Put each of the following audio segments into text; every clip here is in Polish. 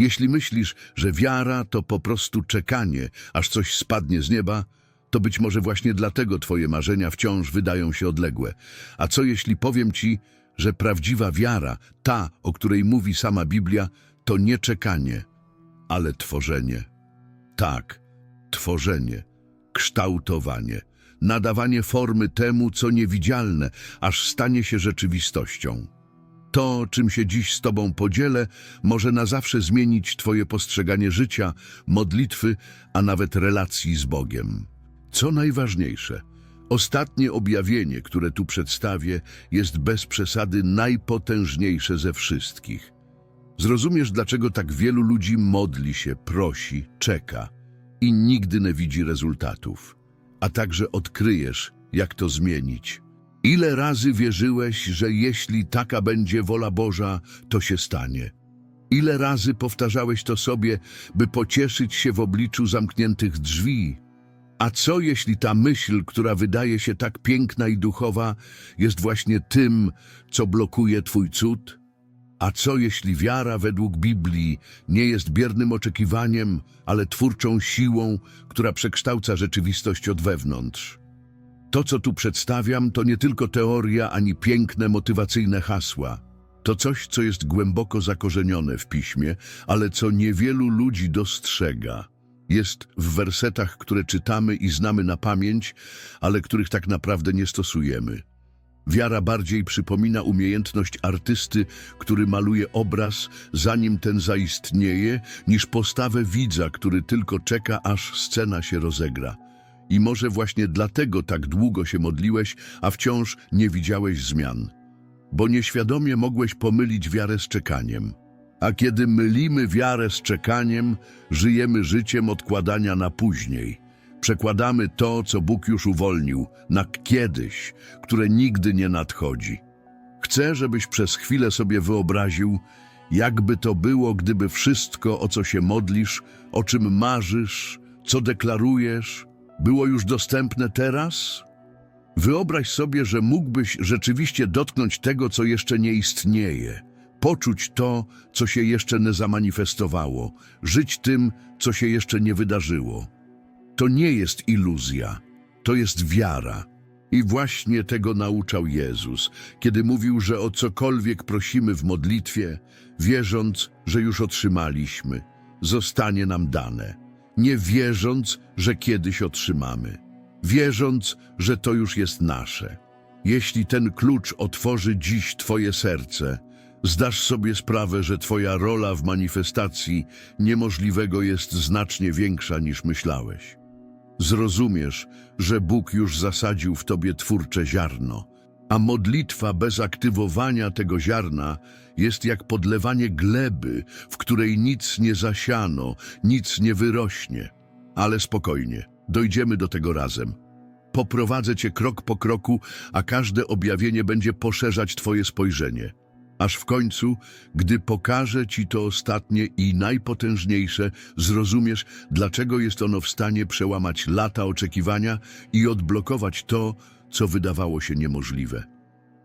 Jeśli myślisz, że wiara to po prostu czekanie, aż coś spadnie z nieba, to być może właśnie dlatego twoje marzenia wciąż wydają się odległe. A co jeśli powiem ci, że prawdziwa wiara, ta, o której mówi sama Biblia, to nie czekanie, ale tworzenie. Tak, tworzenie, kształtowanie, nadawanie formy temu, co niewidzialne, aż stanie się rzeczywistością. To, czym się dziś z Tobą podzielę, może na zawsze zmienić Twoje postrzeganie życia, modlitwy, a nawet relacji z Bogiem. Co najważniejsze, ostatnie objawienie, które tu przedstawię, jest bez przesady najpotężniejsze ze wszystkich. Zrozumiesz, dlaczego tak wielu ludzi modli się, prosi, czeka i nigdy nie widzi rezultatów. A także odkryjesz, jak to zmienić. Ile razy wierzyłeś, że jeśli taka będzie wola Boża, to się stanie? Ile razy powtarzałeś to sobie, by pocieszyć się w obliczu zamkniętych drzwi? A co jeśli ta myśl, która wydaje się tak piękna i duchowa, jest właśnie tym, co blokuje Twój cud? A co jeśli wiara według Biblii nie jest biernym oczekiwaniem, ale twórczą siłą, która przekształca rzeczywistość od wewnątrz? To, co tu przedstawiam, to nie tylko teoria ani piękne, motywacyjne hasła. To coś, co jest głęboko zakorzenione w piśmie, ale co niewielu ludzi dostrzega. Jest w wersetach, które czytamy i znamy na pamięć, ale których tak naprawdę nie stosujemy. Wiara bardziej przypomina umiejętność artysty, który maluje obraz, zanim ten zaistnieje, niż postawę widza, który tylko czeka, aż scena się rozegra. I może właśnie dlatego tak długo się modliłeś, a wciąż nie widziałeś zmian. Bo nieświadomie mogłeś pomylić wiarę z czekaniem. A kiedy mylimy wiarę z czekaniem, żyjemy życiem odkładania na później. Przekładamy to, co Bóg już uwolnił, na kiedyś, które nigdy nie nadchodzi. Chcę, żebyś przez chwilę sobie wyobraził, jakby to było, gdyby wszystko, o co się modlisz, o czym marzysz, co deklarujesz, było już dostępne teraz? Wyobraź sobie, że mógłbyś rzeczywiście dotknąć tego, co jeszcze nie istnieje, poczuć to, co się jeszcze nie zamanifestowało, żyć tym, co się jeszcze nie wydarzyło. To nie jest iluzja, to jest wiara. I właśnie tego nauczał Jezus, kiedy mówił, że o cokolwiek prosimy w modlitwie, wierząc, że już otrzymaliśmy, zostanie nam dane, nie wierząc, że kiedyś otrzymamy, wierząc, że to już jest nasze. Jeśli ten klucz otworzy dziś Twoje serce, zdasz sobie sprawę, że Twoja rola w manifestacji niemożliwego jest znacznie większa niż myślałeś. Zrozumiesz, że Bóg już zasadził w tobie twórcze ziarno, a modlitwa bez aktywowania tego ziarna jest jak podlewanie gleby, w której nic nie zasiano, nic nie wyrośnie. Ale spokojnie, dojdziemy do tego razem. Poprowadzę cię krok po kroku, a każde objawienie będzie poszerzać twoje spojrzenie. Aż w końcu, gdy pokażę ci to ostatnie i najpotężniejsze, zrozumiesz, dlaczego jest ono w stanie przełamać lata oczekiwania i odblokować to, co wydawało się niemożliwe.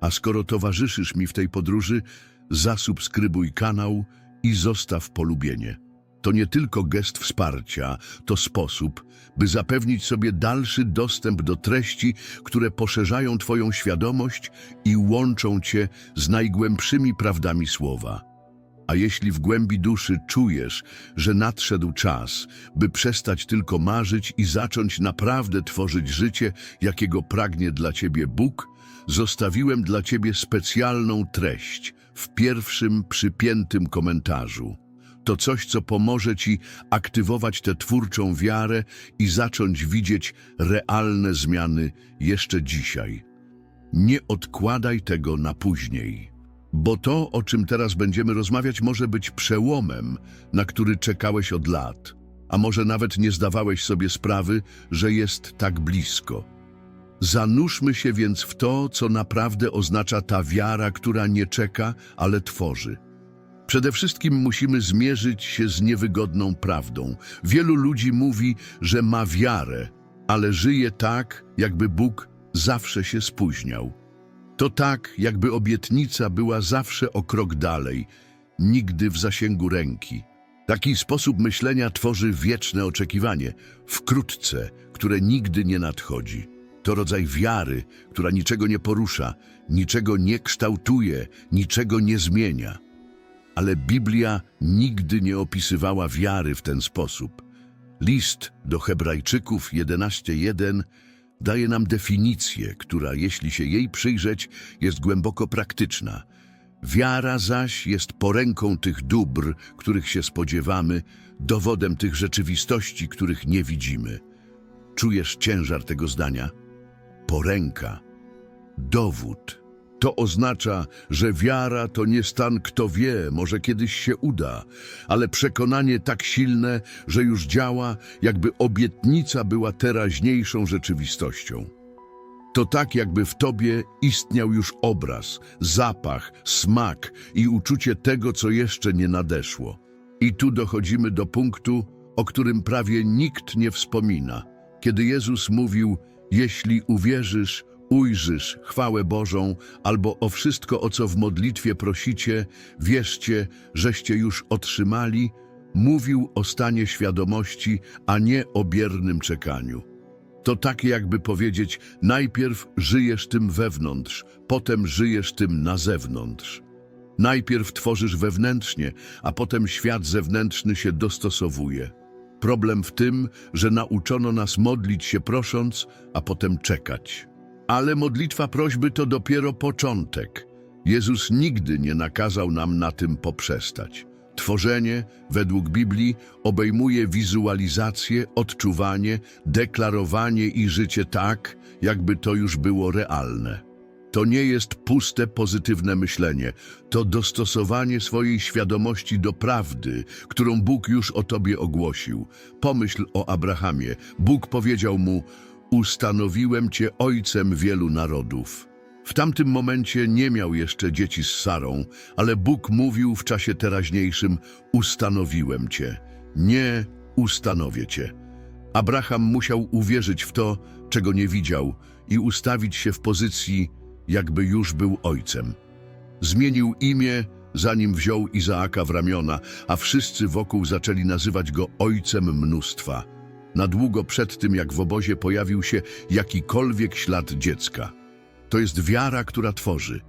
A skoro towarzyszysz mi w tej podróży, zasubskrybuj kanał i zostaw polubienie. To nie tylko gest wsparcia, to sposób, by zapewnić sobie dalszy dostęp do treści, które poszerzają Twoją świadomość i łączą Cię z najgłębszymi prawdami słowa. A jeśli w głębi duszy czujesz, że nadszedł czas, by przestać tylko marzyć i zacząć naprawdę tworzyć życie, jakiego pragnie dla Ciebie Bóg, zostawiłem dla Ciebie specjalną treść w pierwszym przypiętym komentarzu. To coś, co pomoże Ci aktywować tę twórczą wiarę i zacząć widzieć realne zmiany jeszcze dzisiaj. Nie odkładaj tego na później, bo to, o czym teraz będziemy rozmawiać, może być przełomem, na który czekałeś od lat, a może nawet nie zdawałeś sobie sprawy, że jest tak blisko. Zanurzmy się więc w to, co naprawdę oznacza ta wiara, która nie czeka, ale tworzy. Przede wszystkim musimy zmierzyć się z niewygodną prawdą. Wielu ludzi mówi, że ma wiarę, ale żyje tak, jakby Bóg zawsze się spóźniał. To tak, jakby obietnica była zawsze o krok dalej, nigdy w zasięgu ręki. Taki sposób myślenia tworzy wieczne oczekiwanie, wkrótce, które nigdy nie nadchodzi. To rodzaj wiary, która niczego nie porusza, niczego nie kształtuje, niczego nie zmienia. Ale Biblia nigdy nie opisywała wiary w ten sposób. List do Hebrajczyków 11:1 daje nam definicję, która, jeśli się jej przyjrzeć, jest głęboko praktyczna. Wiara zaś jest poręką tych dóbr, których się spodziewamy, dowodem tych rzeczywistości, których nie widzimy. Czujesz ciężar tego zdania? Poręka, dowód. To oznacza, że wiara to nie stan kto wie, może kiedyś się uda, ale przekonanie tak silne, że już działa, jakby obietnica była teraźniejszą rzeczywistością. To tak, jakby w tobie istniał już obraz, zapach, smak i uczucie tego, co jeszcze nie nadeszło. I tu dochodzimy do punktu, o którym prawie nikt nie wspomina. Kiedy Jezus mówił, jeśli uwierzysz, ujrzysz chwałę Bożą, albo o wszystko, o co w modlitwie prosicie, wierzcie, żeście już otrzymali, mówił o stanie świadomości, a nie o biernym czekaniu. To tak jakby powiedzieć, najpierw żyjesz tym wewnątrz, potem żyjesz tym na zewnątrz. Najpierw tworzysz wewnętrznie, a potem świat zewnętrzny się dostosowuje. Problem w tym, że nauczono nas modlić się prosząc, a potem czekać. Ale modlitwa prośby to dopiero początek. Jezus nigdy nie nakazał nam na tym poprzestać. Tworzenie, według Biblii, obejmuje wizualizację, odczuwanie, deklarowanie i życie tak, jakby to już było realne. To nie jest puste, pozytywne myślenie, to dostosowanie swojej świadomości do prawdy, którą Bóg już o tobie ogłosił. Pomyśl o Abrahamie. Bóg powiedział mu: Ustanowiłem cię ojcem wielu narodów. W tamtym momencie nie miał jeszcze dzieci z Sarą, ale Bóg mówił w czasie teraźniejszym: Ustanowiłem cię, nie ustanowię cię. Abraham musiał uwierzyć w to, czego nie widział, i ustawić się w pozycji, jakby już był ojcem. Zmienił imię, zanim wziął Izaaka w ramiona, a wszyscy wokół zaczęli nazywać go ojcem mnóstwa. Na długo przed tym, jak w obozie pojawił się jakikolwiek ślad dziecka. To jest wiara, która tworzy.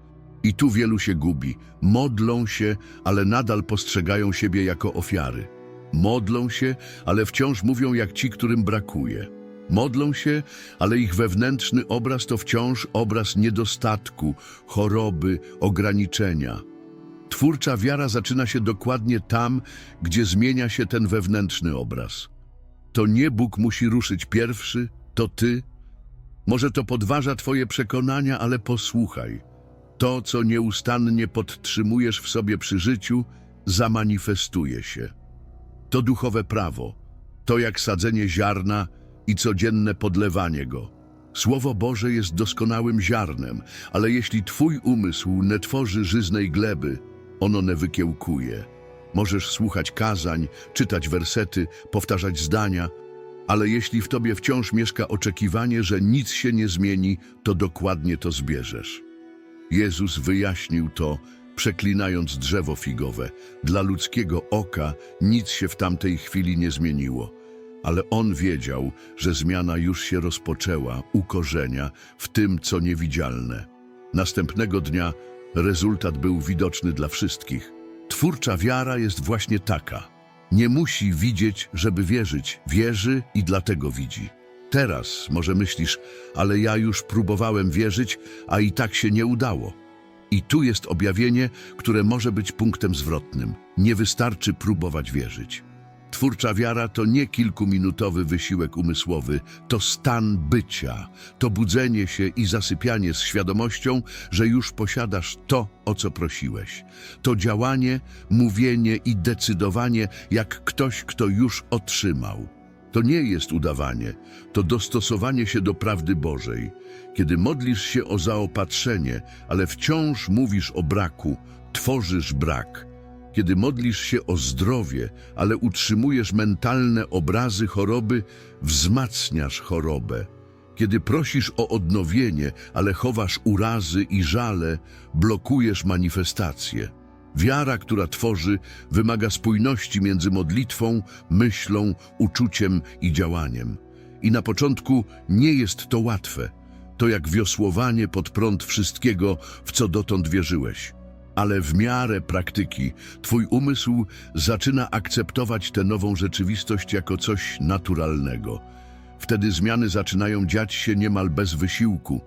I tu wielu się gubi. Modlą się, ale nadal postrzegają siebie jako ofiary. Modlą się, ale wciąż mówią jak ci, którym brakuje. Modlą się, ale ich wewnętrzny obraz to wciąż obraz niedostatku, choroby, ograniczenia. Twórcza wiara zaczyna się dokładnie tam, gdzie zmienia się ten wewnętrzny obraz. To nie Bóg musi ruszyć pierwszy, to Ty. Może to podważa Twoje przekonania, ale posłuchaj. To, co nieustannie podtrzymujesz w sobie przy życiu, zamanifestuje się. To duchowe prawo, to jak sadzenie ziarna i codzienne podlewanie go. Słowo Boże jest doskonałym ziarnem, ale jeśli Twój umysł nie tworzy żyznej gleby, ono nie wykiełkuje. Możesz słuchać kazań, czytać wersety, powtarzać zdania, ale jeśli w Tobie wciąż mieszka oczekiwanie, że nic się nie zmieni, to dokładnie to zbierzesz. Jezus wyjaśnił to, przeklinając drzewo figowe. Dla ludzkiego oka nic się w tamtej chwili nie zmieniło, ale on wiedział, że zmiana już się rozpoczęła u korzenia w tym, co niewidzialne. Następnego dnia rezultat był widoczny dla wszystkich. Twórcza wiara jest właśnie taka. Nie musi widzieć, żeby wierzyć. Wierzy i dlatego widzi. Teraz może myślisz, ale ja już próbowałem wierzyć, a i tak się nie udało. I tu jest objawienie, które może być punktem zwrotnym. Nie wystarczy próbować wierzyć. Twórcza wiara to nie kilkuminutowy wysiłek umysłowy, to stan bycia, to budzenie się i zasypianie z świadomością, że już posiadasz to, o co prosiłeś. To działanie, mówienie i decydowanie jak ktoś, kto już otrzymał. To nie jest udawanie, to dostosowanie się do prawdy Bożej. Kiedy modlisz się o zaopatrzenie, ale wciąż mówisz o braku, tworzysz brak. Kiedy modlisz się o zdrowie, ale utrzymujesz mentalne obrazy choroby, wzmacniasz chorobę. Kiedy prosisz o odnowienie, ale chowasz urazy i żale, blokujesz manifestację. Wiara, która tworzy, wymaga spójności między modlitwą, myślą, uczuciem i działaniem. I na początku nie jest to łatwe. To jak wiosłowanie pod prąd wszystkiego, w co dotąd wierzyłeś. Ale w miarę praktyki twój umysł zaczyna akceptować tę nową rzeczywistość jako coś naturalnego. Wtedy zmiany zaczynają dziać się niemal bez wysiłku,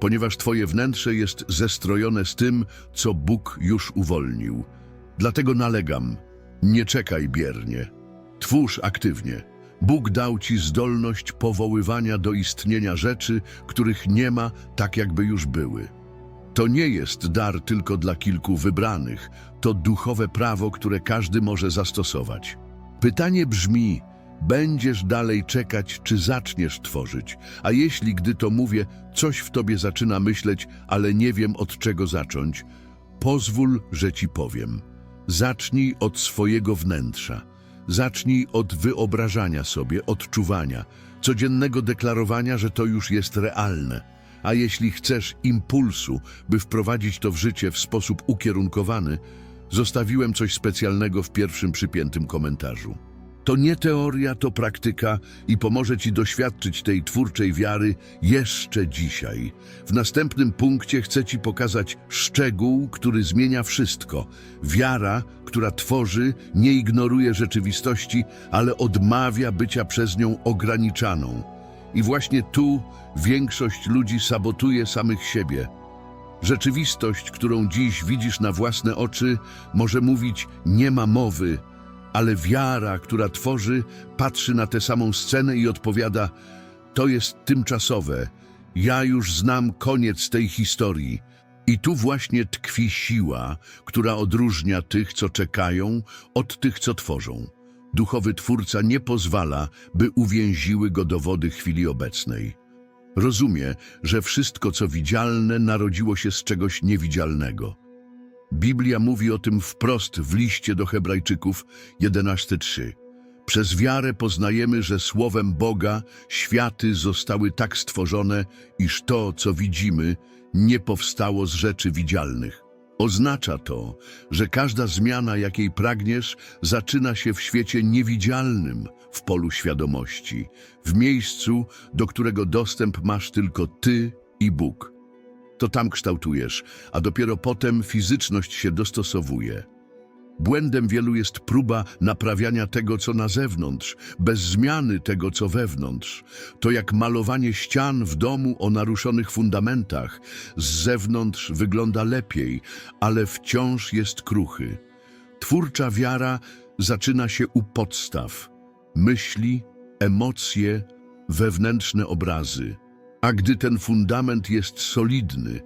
ponieważ twoje wnętrze jest zestrojone z tym, co Bóg już uwolnił. Dlatego nalegam, nie czekaj biernie, twórz aktywnie. Bóg dał ci zdolność powoływania do istnienia rzeczy, których nie ma tak, jakby już były. To nie jest dar tylko dla kilku wybranych, to duchowe prawo, które każdy może zastosować. Pytanie brzmi, będziesz dalej czekać, czy zaczniesz tworzyć? A jeśli, gdy to mówię, coś w tobie zaczyna myśleć, ale nie wiem od czego zacząć, pozwól, że ci powiem. Zacznij od swojego wnętrza. Zacznij od wyobrażania sobie, odczuwania, codziennego deklarowania, że to już jest realne. A jeśli chcesz impulsu, by wprowadzić to w życie w sposób ukierunkowany, zostawiłem coś specjalnego w pierwszym przypiętym komentarzu. To nie teoria, to praktyka i pomoże Ci doświadczyć tej twórczej wiary jeszcze dzisiaj. W następnym punkcie chcę Ci pokazać szczegół, który zmienia wszystko. Wiara, która tworzy, nie ignoruje rzeczywistości, ale odmawia bycia przez nią ograniczaną. I właśnie tu większość ludzi sabotuje samych siebie. Rzeczywistość, którą dziś widzisz na własne oczy, może mówić nie ma mowy, ale wiara, która tworzy, patrzy na tę samą scenę i odpowiada: To jest tymczasowe, ja już znam koniec tej historii. I tu właśnie tkwi siła, która odróżnia tych, co czekają, od tych, co tworzą. Duchowy twórca nie pozwala, by uwięziły go dowody chwili obecnej. Rozumie, że wszystko, co widzialne, narodziło się z czegoś niewidzialnego. Biblia mówi o tym wprost w liście do Hebrajczyków 11:3. Przez wiarę poznajemy, że słowem Boga światy zostały tak stworzone, iż to, co widzimy, nie powstało z rzeczy widzialnych. Oznacza to, że każda zmiana, jakiej pragniesz, zaczyna się w świecie niewidzialnym, w polu świadomości, w miejscu, do którego dostęp masz tylko ty i Bóg to tam kształtujesz, a dopiero potem fizyczność się dostosowuje. Błędem wielu jest próba naprawiania tego, co na zewnątrz, bez zmiany tego, co wewnątrz. To jak malowanie ścian w domu o naruszonych fundamentach. Z zewnątrz wygląda lepiej, ale wciąż jest kruchy. Twórcza wiara zaczyna się u podstaw. Myśli, emocje, wewnętrzne obrazy. A gdy ten fundament jest solidny,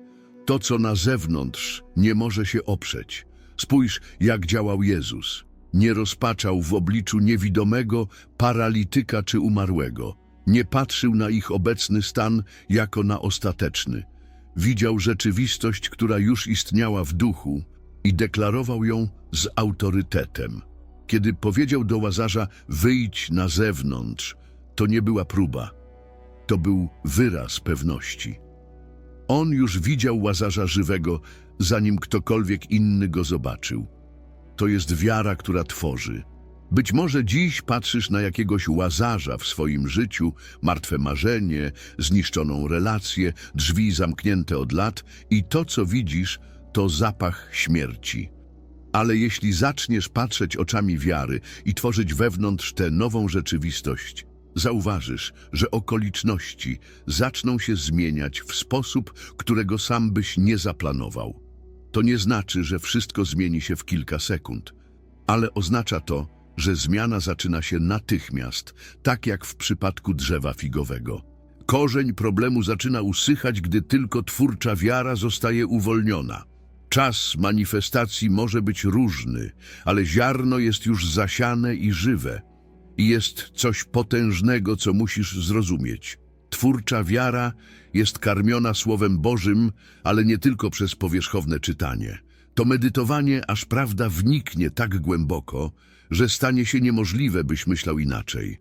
to co na zewnątrz nie może się oprzeć. Spójrz, jak działał Jezus. Nie rozpaczał w obliczu niewidomego, paralityka czy umarłego. Nie patrzył na ich obecny stan jako na ostateczny. Widział rzeczywistość, która już istniała w duchu i deklarował ją z autorytetem. Kiedy powiedział do Łazarza, wyjdź na zewnątrz, to nie była próba to był wyraz pewności. On już widział Łazarza żywego, zanim ktokolwiek inny go zobaczył. To jest wiara, która tworzy. Być może dziś patrzysz na jakiegoś Łazarza w swoim życiu, martwe marzenie, zniszczoną relację, drzwi zamknięte od lat i to, co widzisz, to zapach śmierci. Ale jeśli zaczniesz patrzeć oczami wiary i tworzyć wewnątrz tę nową rzeczywistość, Zauważysz, że okoliczności zaczną się zmieniać w sposób, którego sam byś nie zaplanował. To nie znaczy, że wszystko zmieni się w kilka sekund, ale oznacza to, że zmiana zaczyna się natychmiast, tak jak w przypadku drzewa figowego. Korzeń problemu zaczyna usychać, gdy tylko twórcza wiara zostaje uwolniona. Czas manifestacji może być różny, ale ziarno jest już zasiane i żywe. I jest coś potężnego, co musisz zrozumieć. Twórcza wiara jest karmiona Słowem Bożym, ale nie tylko przez powierzchowne czytanie. To medytowanie, aż prawda wniknie tak głęboko, że stanie się niemożliwe, byś myślał inaczej.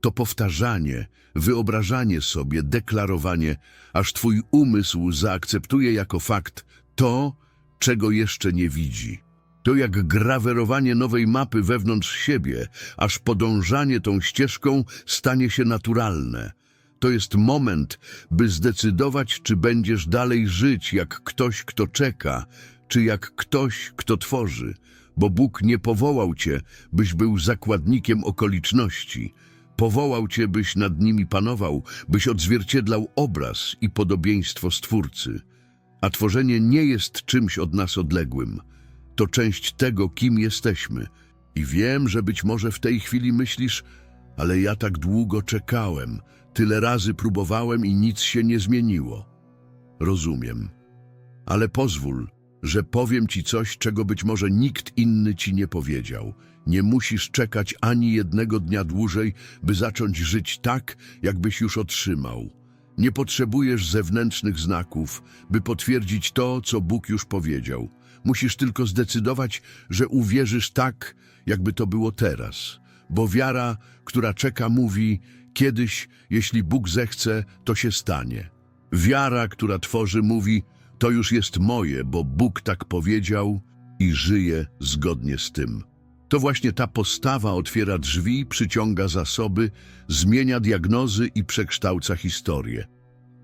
To powtarzanie, wyobrażanie sobie, deklarowanie, aż twój umysł zaakceptuje jako fakt to, czego jeszcze nie widzi. To jak grawerowanie nowej mapy wewnątrz siebie, aż podążanie tą ścieżką stanie się naturalne. To jest moment, by zdecydować, czy będziesz dalej żyć jak ktoś, kto czeka, czy jak ktoś, kto tworzy. Bo Bóg nie powołał cię, byś był zakładnikiem okoliczności. Powołał cię, byś nad nimi panował, byś odzwierciedlał obraz i podobieństwo Stwórcy. A tworzenie nie jest czymś od nas odległym. To część tego, kim jesteśmy. I wiem, że być może w tej chwili myślisz, ale ja tak długo czekałem, tyle razy próbowałem i nic się nie zmieniło. Rozumiem. Ale pozwól, że powiem ci coś, czego być może nikt inny ci nie powiedział. Nie musisz czekać ani jednego dnia dłużej, by zacząć żyć tak, jakbyś już otrzymał. Nie potrzebujesz zewnętrznych znaków, by potwierdzić to, co Bóg już powiedział. Musisz tylko zdecydować, że uwierzysz tak, jakby to było teraz. Bo wiara, która czeka, mówi, kiedyś, jeśli Bóg zechce, to się stanie. Wiara, która tworzy, mówi, to już jest moje, bo Bóg tak powiedział i żyje zgodnie z tym. To właśnie ta postawa otwiera drzwi, przyciąga zasoby, zmienia diagnozy i przekształca historię.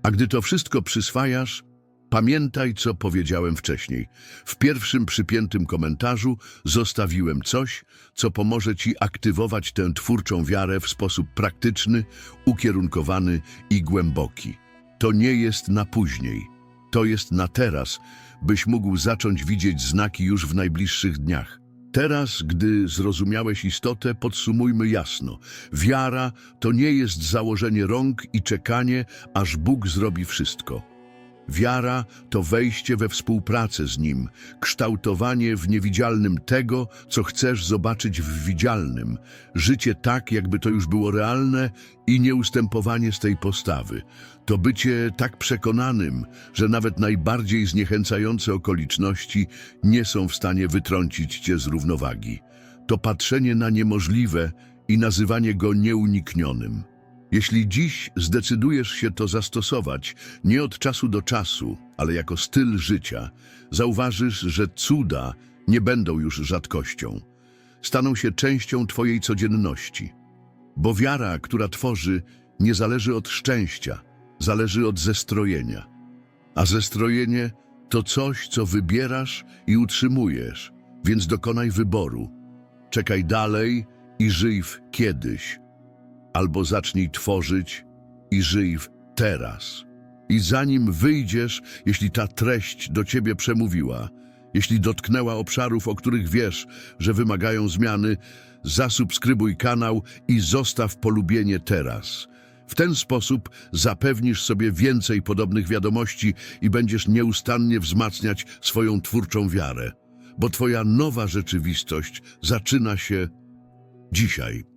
A gdy to wszystko przyswajasz, pamiętaj, co powiedziałem wcześniej. W pierwszym przypiętym komentarzu zostawiłem coś, co pomoże ci aktywować tę twórczą wiarę w sposób praktyczny, ukierunkowany i głęboki. To nie jest na później. To jest na teraz, byś mógł zacząć widzieć znaki już w najbliższych dniach. Teraz, gdy zrozumiałeś istotę, podsumujmy jasno. Wiara to nie jest założenie rąk i czekanie, aż Bóg zrobi wszystko. Wiara to wejście we współpracę z Nim, kształtowanie w niewidzialnym tego, co chcesz zobaczyć w widzialnym, życie tak, jakby to już było realne i nieustępowanie z tej postawy. To bycie tak przekonanym, że nawet najbardziej zniechęcające okoliczności nie są w stanie wytrącić cię z równowagi. To patrzenie na niemożliwe i nazywanie go nieuniknionym. Jeśli dziś zdecydujesz się to zastosować, nie od czasu do czasu, ale jako styl życia, zauważysz, że cuda nie będą już rzadkością. Staną się częścią Twojej codzienności. Bo wiara, która tworzy, nie zależy od szczęścia, zależy od zestrojenia. A zestrojenie to coś, co wybierasz i utrzymujesz, więc dokonaj wyboru. Czekaj dalej i żyj w kiedyś albo zacznij tworzyć i żyj w teraz. I zanim wyjdziesz, jeśli ta treść do ciebie przemówiła, jeśli dotknęła obszarów, o których wiesz, że wymagają zmiany, zasubskrybuj kanał i zostaw polubienie teraz. W ten sposób zapewnisz sobie więcej podobnych wiadomości i będziesz nieustannie wzmacniać swoją twórczą wiarę, bo twoja nowa rzeczywistość zaczyna się dzisiaj.